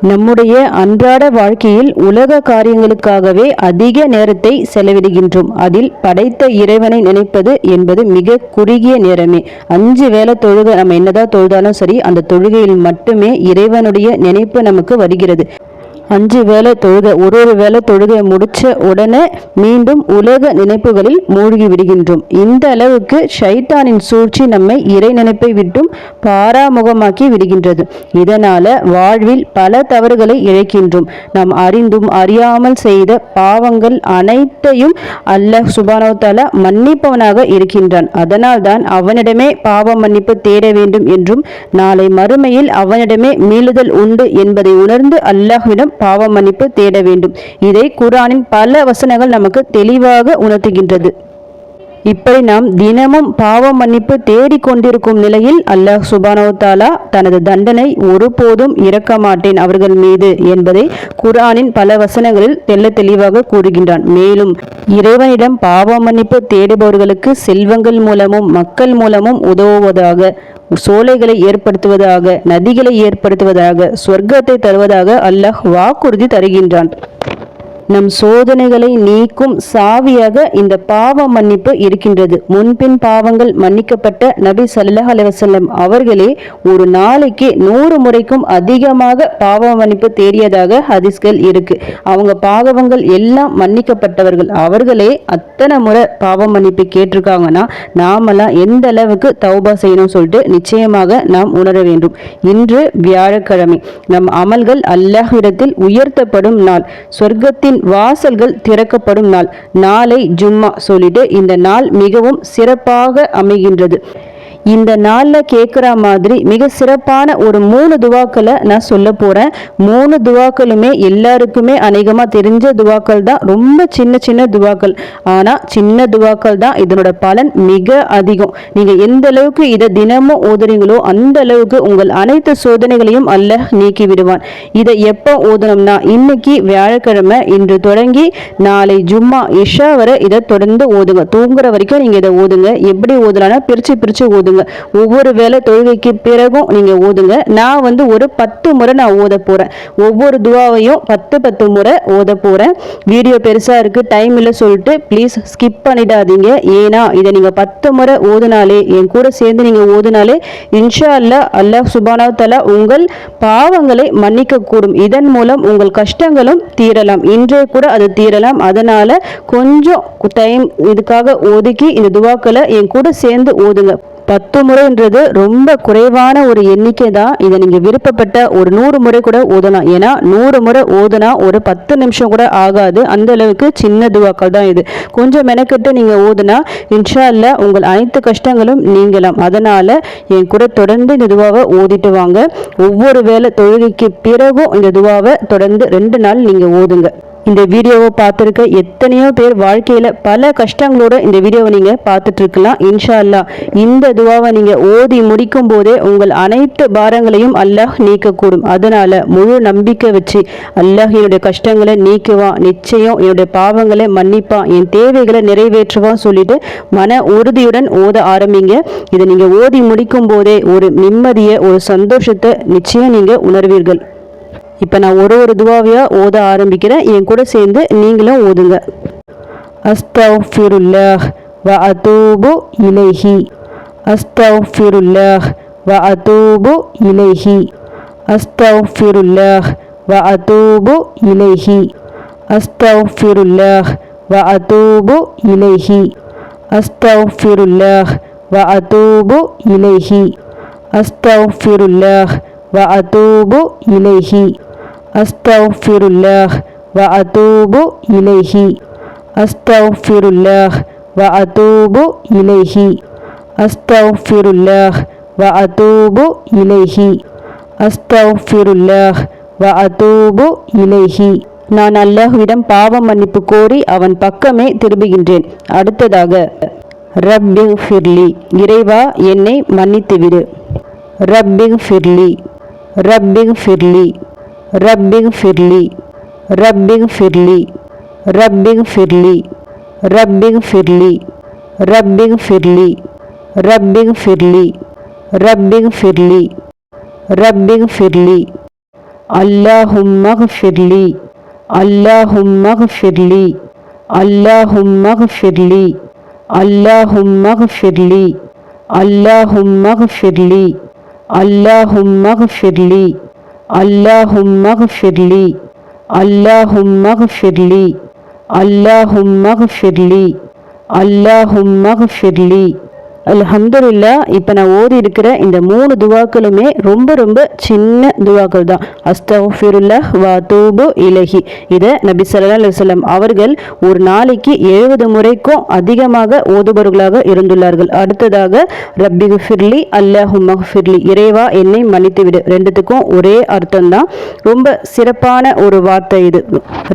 நம்முடைய அன்றாட வாழ்க்கையில் உலக காரியங்களுக்காகவே அதிக நேரத்தை செலவிடுகின்றோம். அதில் படைத்த இறைவனை நினைப்பது என்பது மிக குறுகிய நேரமே. அஞ்சு வேளை தொழுக நம்ம என்னதான் தொழுதாலும் சரி அந்த தொழுகையில் மட்டுமே இறைவனுடைய நினைப்பு நமக்கு வருகிறது. அஞ்சு வேளை தொழுகை ஒரு ஒரு வேளை தொழுகை முடிச்ச உடனே மீண்டும் உலக நினைப்புகளில் மூழ்கி விடுகின்றோம். இந்த அளவுக்கு ஷைத்தானின் சூழ்ச்சி நம்மை இறை நினைப்பை விட்டும் பாராமுகமாக்கி விடுகின்றது. இதனால வாழ்வில் பல தவறுகளை இழைக்கின்றோம். நாம் அறிந்தும் அறியாமல் செய்த பாவங்கள் அனைத்தையும் அல்லாஹ் சுபானோத்தால மன்னிப்பவனாக இருக்கின்றான். அதனால்தான் அவனிடமே பாவ மன்னிப்பு தேட வேண்டும் என்றும் நாளை மறுமையில் அவனிடமே மீளுதல் உண்டு என்பதை உணர்ந்து அல்லாஹ்விடம் பாவ மன்னிப்பு தேட வேண்டும். இதை குர்ஆனின் பல வசனங்கள் நமக்கு தெளிவாக உணர்த்துகின்றது. இப்படி நாம் தினமும் பாவ மன்னிப்பு தேடிக்கொண்டிருக்கும் நிலையில் அல்லாஹ் சுபானவுதாலா தனது தண்டனை ஒருபோதும் இறக்க மாட்டேன் அவர்கள் மீது என்பதை குர்ஆனின் பல வசனங்களில் தெள்ள தெளிவாக கூறுகின்றான். மேலும் இறைவனிடம் பாவ மன்னிப்பு தேடுபவர்களுக்கு செல்வங்கள் மூலமும் மக்கள் மூலமும் உதவுவதாக சோலைகளை ஏற்படுத்துவதாக நதிகளை ஏற்படுத்துவதாக சொர்க்கத்தை தருவதாக அல்லாஹ் வாக்குறுதி தருகின்றான். நம் சோதனைகளை நீக்கும் சாவியாக இந்த பாவ மன்னிப்பு இருக்கின்றது. முன்பின் பாவங்கள் மன்னிக்கப்பட்ட நபி சல்லாஹ் அலுவலம் அவர்களே ஒரு நாளைக்கு நூறு முறைக்கும் அதிகமாக பாவ மன்னிப்பு தேடியதாக ஹதிஸ்கள் இருக்கு. அவங்க பாவங்கள் எல்லாம் மன்னிக்கப்பட்டவர்கள். அவர்களே அத்தனை முறை பாவ மன்னிப்பு கேட்டிருக்காங்கன்னா நாமெல்லாம் எந்த அளவுக்கு தௌபா செய்யணும் சொல்லிட்டு நிச்சயமாக நாம் உணர வேண்டும். இன்று வியாழக்கிழமை நம் அமல்கள் அல்லாஹிடத்தில் உயர்த்தப்படும் நாள். சொர்க்கத்தின் வாசல்கள் திறக்கப்படும் நாள். நாளை ஜும்மா சொல்லிட்டு இந்த நாள் மிகவும் சிறப்பாக அமைகின்றது. இந்த நாளில் கேட்குற மாதிரி மிக சிறப்பான ஒரு மூணு துவாக்களை நான் சொல்ல போகிறேன் மூணு துவாக்களுமே எல்லாருக்குமே அநேகமாக தெரிஞ்ச துவாக்கள் தான். ரொம்ப சின்ன சின்ன துவாக்கள். ஆனால் சின்ன துவாக்கள் தான் இதனோட பலன் மிக அதிகம். நீங்கள் எந்த அளவுக்கு இதை தினமும் ஓதுறீங்களோ அந்த அளவுக்கு உங்கள் அனைத்து சோதனைகளையும் அல்ல நீக்கி விடுவான் இதை எப்போ ஓதணும்னா இன்னைக்கு வியாழக்கிழமை இன்று தொடங்கி நாளை ஜும்மா இஷா வரை இதை தொடர்ந்து ஓதுங்க. தூங்குற வரைக்கும் நீங்கள் இதை ஓதுங்க. எப்படி ஓதலாம்னா பிரித்து பிரித்து ஓதுங்க. ஒவ்வொரு வேலை தொழுகைக்கு பிறகும் நீங்கள் ஓதுங்க. நான் வந்து ஒரு பத்து முறை நான் ஓத போகிறேன் ஒவ்வொரு துவாவையும் பத்து பத்து முறை ஓத போகிறேன் வீடியோ பெருசாக இருக்குது டைம் இல்லை சொல்லிட்டு ப்ளீஸ் ஸ்கிப் பண்ணிடாதீங்க. ஏன்னா இதை நீங்கள் பத்து முறை ஓதுனாலே என் கூட சேர்ந்து நீங்கள் ஓதுனாலே இன்ஷா அல்லா அல்லாஹ் சுபானா தலா உங்கள் பாவங்களை மன்னிக்க கூடும் இதன் மூலம் உங்கள் கஷ்டங்களும் தீரலாம். இன்றே கூட அது தீரலாம். அதனால கொஞ்சம் டைம் இதுக்காக ஒதுக்கி இந்த துவாக்களை என் கூட சேர்ந்து ஓதுங்க. பத்து முறைன்றது ரொம்ப குறைவான ஒரு எண்ணிக்கை தான் இதை நீங்கள் விருப்பப்பட்ட ஒரு நூறு முறை கூட ஓதலாம். ஏன்னா நூறு முறை ஓதுனா ஒரு பத்து நிமிஷம் கூட ஆகாது. அந்த அளவுக்கு சின்ன துவாக்கள் தான் இது. கொஞ்சம் மெனக்கெட்டு நீங்கள் ஓதுனா இன்ஷா இல்லை உங்கள் அனைத்து கஷ்டங்களும் நீங்கலாம். அதனால் என் கூட தொடர்ந்து இந்த துவாவை ஓதிட்டு வாங்க. ஒவ்வொரு வேளை தொழுகைக்கு பிறகும் இந்த துவாவை தொடர்ந்து ரெண்டு நாள் நீங்கள் ஓதுங்க. இந்த வீடியோவை பார்த்துருக்க எத்தனையோ பேர் வாழ்க்கையில் பல கஷ்டங்களோட இந்த வீடியோவை நீங்கள் பார்த்துட்ருக்கலாம். இன்ஷா அல்லா இந்த துவாவை நீங்கள் ஓதி முடிக்கும் போதே உங்கள் அனைத்து பாரங்களையும் அல்லாஹ் நீக்கக்கூடும். அதனால் முழு நம்பிக்கை வச்சு அல்லாஹ் என்னுடைய கஷ்டங்களை நீக்குவான். நிச்சயம் என்னுடைய பாவங்களை மன்னிப்பான். என் தேவைகளை நிறைவேற்றுவான் சொல்லிட்டு மன உறுதியுடன் ஓத ஆரம்பிங்க. இதை நீங்கள் ஓதி முடிக்கும் போதே ஒரு நிம்மதியை ஒரு சந்தோஷத்தை நிச்சயம் நீங்கள் உணர்வீர்கள். இப்போ நான் ஒரு ஒரு துவாவியாக ஓத ஆரம்பிக்கிறேன். என் கூட சேர்ந்து நீங்களும் ஓதுங்க. அஸ்தஃபிருல்லாஹ் வ அதூபு இலைஹி. அஸ்தஃபிருல்லாஹ் வ அதூபு இலைஹி. அஸ்தஃபிருல்லாஹ் வ அதூபு இலைஹி. அஸ்தஃபிருல்லாஹ் வ அதூபு இலைஹி. அஸ்தஃபிருல்லாஹ் வ அதூபு இலைஹி. அஸ்தஃபிருல்லாஹ் வ அதூபு இலைஹி. அஸ்தஃபிருல்லாஹ் வ அதூபு இலைஹி. அஸ்தஃபிருல்லாஹ் வ அதூபு இலைஹி. அஸ்தஃபிருல்லாஹ் வ அதூபு இலைஹி. அஸ்தஃபிருல்லாஹ் வ அதூபு இலைஹி. நான் அல்லாஹ்விடம் பாவ மன்னிப்பு கோரி அவன் பக்கமே திரும்புகின்றேன். அடுத்ததாக ரப்பி ஃபிர்லி இறைவா என்னை மன்னித்துவிடு. ரப்பி ஃபிர்லி ரப்பி ஃபிர்லி ரப்பிங் ஃபிர்லி ரப்பிங் ஃபிர்லி ரப்பிங் ஃபிர்லி ரப்பிங் ஃபிர்லி ரப்பிங் ஃபிர்லி ரப்பிங் ஃபிர்லி ரப்பிங் ஃபிர்லி ரப்பிங் ஃபிர்லி. அல்லாஹும்மக் ஃபிர்லி அல்லாஹும்மக் ஃபிர்லி அல்லாஹும்மக் ஃபிர்லி அல்லாஹும்மக் ஃபிர்லி அல்லாஹும்மக் ஃபிர்லி அல்லாஹும்மக் ஃபிர்லி. அல்லாஹும்மஃபிர்லி அல்லாஹும்மஃபிர்லி அல்லாஹும்மஃபிர்லி அல்லாஹும்மஃபிர்லி அலஹம்துல்லா இப்போ நான் ஓதி இருக்கிற இந்த மூணு துவாக்களுமே ரொம்ப ரொம்ப சின்ன துவாக்கள் தான். அஸ்தஃபிருல்லா வா தூபு இலகி இதை நபி சல்லா அலுவலம் அவர்கள் ஒரு நாளைக்கு எழுபது முறைக்கும் அதிகமாக ஓதுபவர்களாக இருந்துள்ளார்கள். அடுத்ததாக ரப்பி ஃபிர்லி அல்லாஹு மஹ்ஃபிர்லி இறைவா என்னை மன்னித்து விடு ரெண்டுத்துக்கும் ஒரே அர்த்தம் தான். ரொம்ப சிறப்பான ஒரு வார்த்தை இது.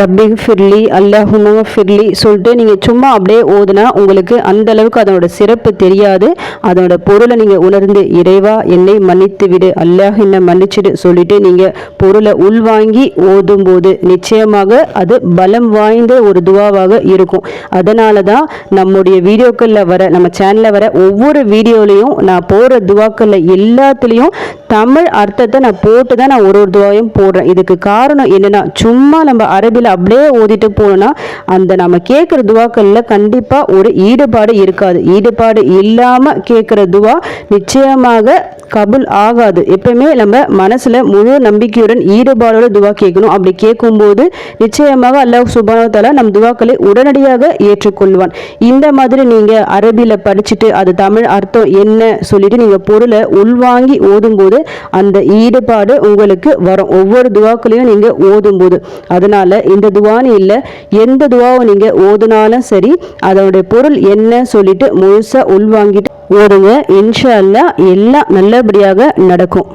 ரப்பி ஃபிர்லி அல்லாஹு மஹ்ஃபிர்லி சொல்லிட்டு நீங்கள் சும்மா அப்படியே ஓதுனா உங்களுக்கு அந்த அளவுக்கு அதனோட சிறப்பு தெரியாது. கூடாது அதோட பொருளை நீங்கள் உணர்ந்து இறைவா என்னை மன்னித்து விடு. அல்லாஹ் என்னை மன்னிச்சிடு. சொல்லிட்டு நீங்கள் பொருளை உள்வாங்கி ஓதும் போது நிச்சயமாக அது பலம் வாய்ந்த ஒரு துவாவாக இருக்கும். அதனால தான் நம்முடைய வீடியோக்களில் வர நம்ம சேனலில் வர ஒவ்வொரு வீடியோலையும் நான் போகிற துவாக்களில் எல்லாத்துலேயும் தமிழ் அர்த்தத்தை நான் போட்டு தான் நான் ஒரு ஒரு துவாயும் போடுறேன். இதுக்கு காரணம் என்னென்னா சும்மா நம்ம அரபியில் அப்படியே ஓதிட்டு போனோம்னா அந்த நம்ம கேட்குற துவாக்களில் கண்டிப்பாக ஒரு ஈடுபாடு இருக்காது. ஈடுபாடு இல்லாமல் கேட்குற துவா நிச்சயமாக கபுல் ஆகாது. எப்பயுமே நம்ம மனசில் முழு நம்பிக்கையுடன் ஈடுபாடோட துவா கேட்கணும். அப்படி கேட்கும்போது நிச்சயமாக அல்லாஹ் சுபானோத்தாலா நம் துவாக்களை உடனடியாக ஏற்றுக்கொள்வான். இந்த மாதிரி நீங்கள் அரபியில் படிச்சுட்டு அது தமிழ் அர்த்தம் என்ன சொல்லிட்டு நீங்கள் பொருளை உள்வாங்கி ஓதும்போது அந்த ஈடுபாடு உங்களுக்கு வரும். ஒவ்வொரு துவாக்களையும் நீங்கள் ஓதும்போது. அதனால இந்த துவான்னு இல்லை எந்த துவாவை நீங்கள் ஓதுனாலும் சரி அதனுடைய பொருள் என்ன சொல்லிட்டு முழுசாக உள்வாங்கிட்டு ஓடுங்க இன்ஷா அல்லா எல்லாம் நல்லபடியாக நடக்கும்.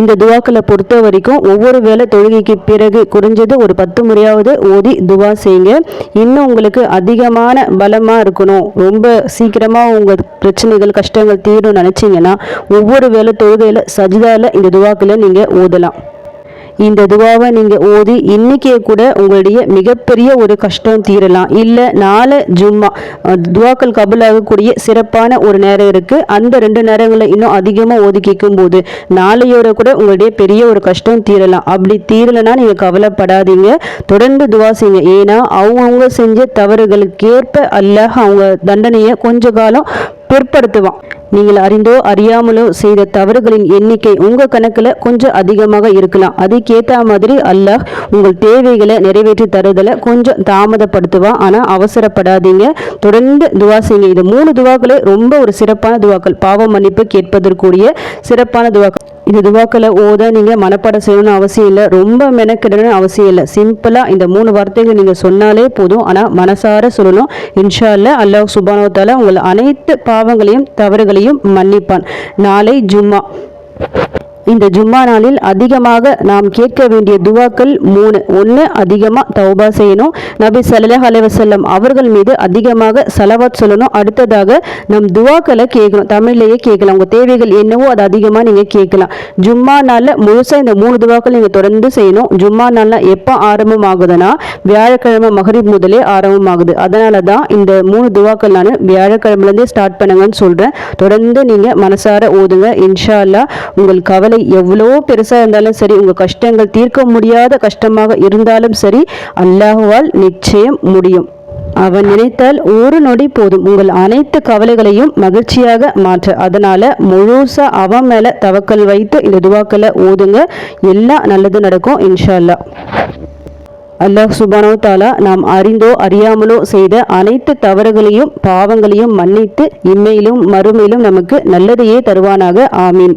இந்த துவாக்களை பொறுத்த வரைக்கும் ஒவ்வொரு வேலை தொழுகைக்கு பிறகு குறைஞ்சது ஒரு பத்து முறையாவது ஓதி துவா செய்யுங்க. இன்னும் உங்களுக்கு அதிகமான பலமாக இருக்கணும். ரொம்ப சீக்கிரமாக உங்கள் பிரச்சனைகள் கஷ்டங்கள் தீரும் நினச்சிங்கன்னா ஒவ்வொரு வேலை தொழுகையில் சஜிதாவில் இந்த துவாக்களை நீங்கள் ஓதலாம். இந்த துவாவை நீங்கள் ஓதி இன்னைக்கே கூட உங்களுடைய மிகப்பெரிய ஒரு கஷ்டம் தீரலாம். இல்லை நாலு ஜும்மா துவாக்கள் கபுலாகக்கூடிய சிறப்பான ஒரு நேரம் இருக்குது அந்த ரெண்டு நேரங்களில் இன்னும் அதிகமாக ஓதி கேட்கும் போது நாளையோட கூட உங்களுடைய பெரிய ஒரு கஷ்டம் தீரலாம். அப்படி தீரலைன்னா நீங்கள் கவலைப்படாதீங்க. தொடர்ந்து துவா செய்யுங்க. ஏன்னா அவங்கவுங்க செஞ்ச தவறுகளுக்கேற்ப அல்ல அவங்க தண்டனையை கொஞ்ச காலம் பிற்படுத்துவான். நீங்கள் அறிந்தோ அறியாமலோ செய்த தவறுகளின் எண்ணிக்கை உங்கள் கணக்கில் கொஞ்சம் அதிகமாக இருக்கலாம். அதுக்கேற்ற மாதிரி அல்லாஹ் உங்கள் தேவைகளை நிறைவேற்றி தருதலை கொஞ்சம் தாமதப்படுத்துவான். ஆனால் அவசரப்படாதீங்க. தொடர்ந்து துவா செய்யுங்க. இது மூணு துவாக்களே ரொம்ப ஒரு சிறப்பான துவாக்கள். பாவ மன்னிப்பு கேட்பதற்குரிய சிறப்பான துவாக்கள். இது துவாக்களை ஓத நீங்கள் மனப்பாடம் செய்யணும்னு அவசியம் இல்லை. ரொம்ப மெனக்கிடணும்னு அவசியம் இல்லை. சிம்பிளாக இந்த மூணு வார்த்தைகள் நீங்கள் சொன்னாலே போதும். ஆனால் மனசார சொல்லணும். இன்ஷா அல்ல அல்லாஹ் சுபானவத்தால உங்கள் அனைத்து பாவங்களையும் தவறுகளையும் மன்னிப்பான். நாளை ஜும்மா. இந்த ஜும்மா நாளில் அதிகமாக நாம் கேட்க வேண்டிய துவாக்கள் மூணு. ஒன்று அதிகமாக தௌபா செய்யணும். நபி சல்லாஹ் அலைவசல்லம் அவர்கள் மீது அதிகமாக செலவாத் சொல்லணும். அடுத்ததாக நம் துவாக்களை கேட்கணும். தமிழ்லேயே கேட்கலாம். உங்கள் தேவைகள் என்னவோ அது அதிகமாக நீங்கள் கேட்கலாம். ஜும்மா நாளில் முழுசாக இந்த மூணு துவாக்கள் நீங்கள் தொடர்ந்து செய்யணும். ஜும்மா நாளில் எப்போ ஆரம்பம் ஆகுதுன்னா வியாழக்கிழமை மகரிப் முதலே ஆரம்பமாகுது. அதனால தான் இந்த மூணு துவாக்கள் நான் வியாழக்கிழமைலேருந்தே ஸ்டார்ட் பண்ணுங்கன்னு சொல்கிறேன் தொடர்ந்து நீங்கள் மனசார ஓதுங்க. இன்ஷா அல்லா உங்கள் கவலை கவலை எவ்வளோ பெருசாக இருந்தாலும் சரி உங்கள் கஷ்டங்கள் தீர்க்க முடியாத கஷ்டமாக இருந்தாலும் சரி அல்லாஹுவால் நிச்சயம் முடியும். அவன் நினைத்தால் ஒரு நொடி போதும். உங்கள் அனைத்து கவலைகளையும் மகிழ்ச்சியாக மாற்ற. அதனால முழுசா அவன் மேல தவக்கல் வைத்து இந்த துவாக்களை ஓதுங்க. எல்லாம் நல்லது நடக்கும் இன்ஷா அல்லா அல்லாஹ் சுபானோ தாலா நாம் அறிந்தோ அறியாமலோ செய்த அனைத்து தவறுகளையும் பாவங்களையும் மன்னித்து இம்மையிலும் மறுமையிலும் நமக்கு நல்லதையே தருவானாக. ஆமீன்.